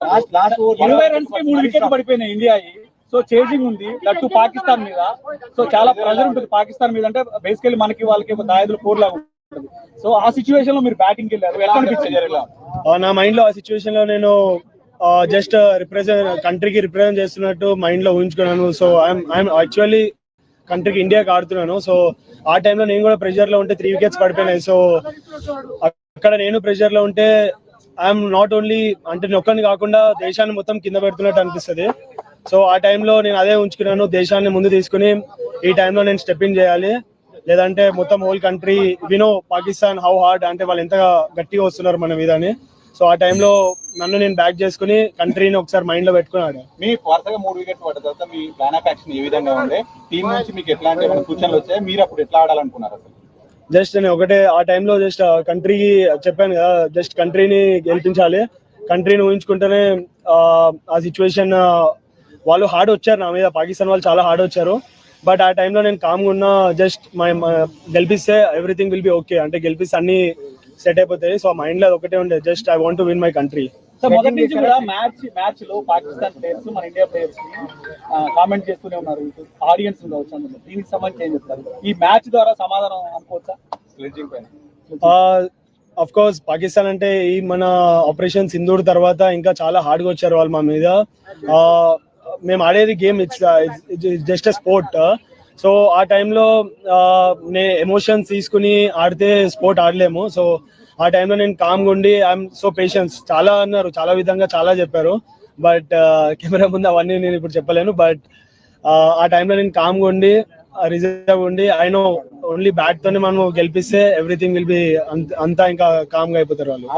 Last last ఇరవై రన్స్కి మూడు వికెట్లు పడిపోయినాయి ఇండియా సో చేంజింగ్ ఉంది. దట్టు పాకిస్తాన్ మీద. సో చాలా ప్రెజర్ ఉంటుంది పాకిస్తాన్ మీద. అంటే బేసికలీ మనకి వాళ్ళకి దాయదులు పోర్ లాగా ఉంటుంది. సో ఆ సిచ్యువేషన్లో మీరు బ్యాటింగ్ వెళ్ళారు. ఎలా అనిపించింది? ఆ, నా మైండ్లో ఆ సిచ్యువేషన్లో నేను జస్ట్ రిప్రజెంట్ కంట్రీకి రిప్రజెంట్ చేస్తున్నట్టు మైండ్లో ఊహించుకున్నాను. సో ఐఎమ్ ఐఎమ్ యాక్చువల్లీ కంట్రీకి ఇండియాకి ఆడుతున్నాను. సో ఆ టైంలో నేను కూడా ప్రెషర్లో ఉంటే త్రీ వికెట్స్ పడిపోయినాయి. సో అక్కడ నేను ప్రెషర్లో ఉంటే ఐఎమ్ నాట్ ఓన్లీ అంటే నొక్కని కాకుండా దేశాన్ని మొత్తం కింద పెడుతున్నట్టు అనిపిస్తుంది. సో ఆ టైంలో నేను అదే ఉంచుకున్నాను దేశాన్ని ముందు తీసుకుని ఈ టైంలో నేను స్టెప్ ఇన్ చేయాలి. లేదంటే మొత్తం హోల్ కంట్రీ వినో పాకిస్తాన్ హౌ హార్డ్ అంటే వాళ్ళు ఎంత గట్టిగా వస్తున్నారు మన మీద అని. సో ఆ టైంలో నన్ను నేను బ్యాక్ చేసుకుని కంట్రీని ఒకసారి మైండ్లో పెట్టుకున్నాడు మీ వరుసగా మూడు వికెట్ పడ్డ తర్వాత మీ ప్లాన్ ఆఫ్ యాక్షన్ ఏ విధంగా ఉంది? టీం నుంచి మీకు ఎట్లాంటి సూచనలు వచ్చాయి? మీరు అప్పుడు ఎట్లా ఆడాలనుకున్నారు అసలు? జస్ట్ నేను ఒకటే ఆ టైంలో జస్ట్ కంట్రీకి చెప్పాను కదా జస్ట్ కంట్రీని గెలిపించాలి. కంట్రీని ఊహించుకుంటేనే ఆ, సిచ్యువేషన్ వాళ్ళు హార్డ్ వచ్చారు నా మీద. పాకిస్తాన్ వాళ్ళు చాలా హార్డ్ వచ్చారు. బట్ ఆ టైంలో నేను కామ్గా ఉన్న జస్ట్ గెలిపిస్తే ఎవ్రీథింగ్ విల్ బి ఓకే అంటే గెలిపిస్తే అన్ని సెట్ అయిపోతాయి. సో మైండ్లో అది ఒకటే ఉండే just I want to win my country so మొదటి నుంచి కూడా మ్యాచ్ మ్యాచ్లో పాకిస్తాన్ ప్లేయర్స్ మన ఇండియా ప్లేయర్స్ కామెంట్ చేస్తూనే ఉన్నారు. ఆడియన్స్ అందులో. దీనికి సంబంధించి ఏం చెప్తారు? ఈ మ్యాచ్ ద్వారా సమాధానం అనుకోవచ్చా? పైన అఫ్ కోర్స్ పాకిస్తాన్ అంటే ఈ మన ఆపరేషన్ సింధూర్ తర్వాత ఇంకా చాలా హార్డ్గా వచ్చారు వాళ్ళు మా మీద. మేము ఆడేది game it's just sport so ఆ టైంలో నే ఎమోషన్స్ తీసుకుని ఆడితే స్పోర్ట్ ఆడలేము. సో ఆ టైంలో నేను కామ్గా ఉండి ఐఎమ్ సో పేషెన్స్ చాలా అన్నారు చాలా విధంగా చాలా చెప్పారు. బట్ uh, కెమెరా ముందు అవన్నీ నేను ఇప్పుడు చెప్పలేను. బట్ uh, ఆ టైంలో నేను కామ్గా ఉండి రిజర్వ్ ఉండి ఐ నో ఓన్లీ బ్యాట్ తోనే మనం గెలిపిస్తే ఎవ్రీథింగ్ విల్ బి అంతా ఇంకా కామ్గా అయిపోతారు వాళ్ళు.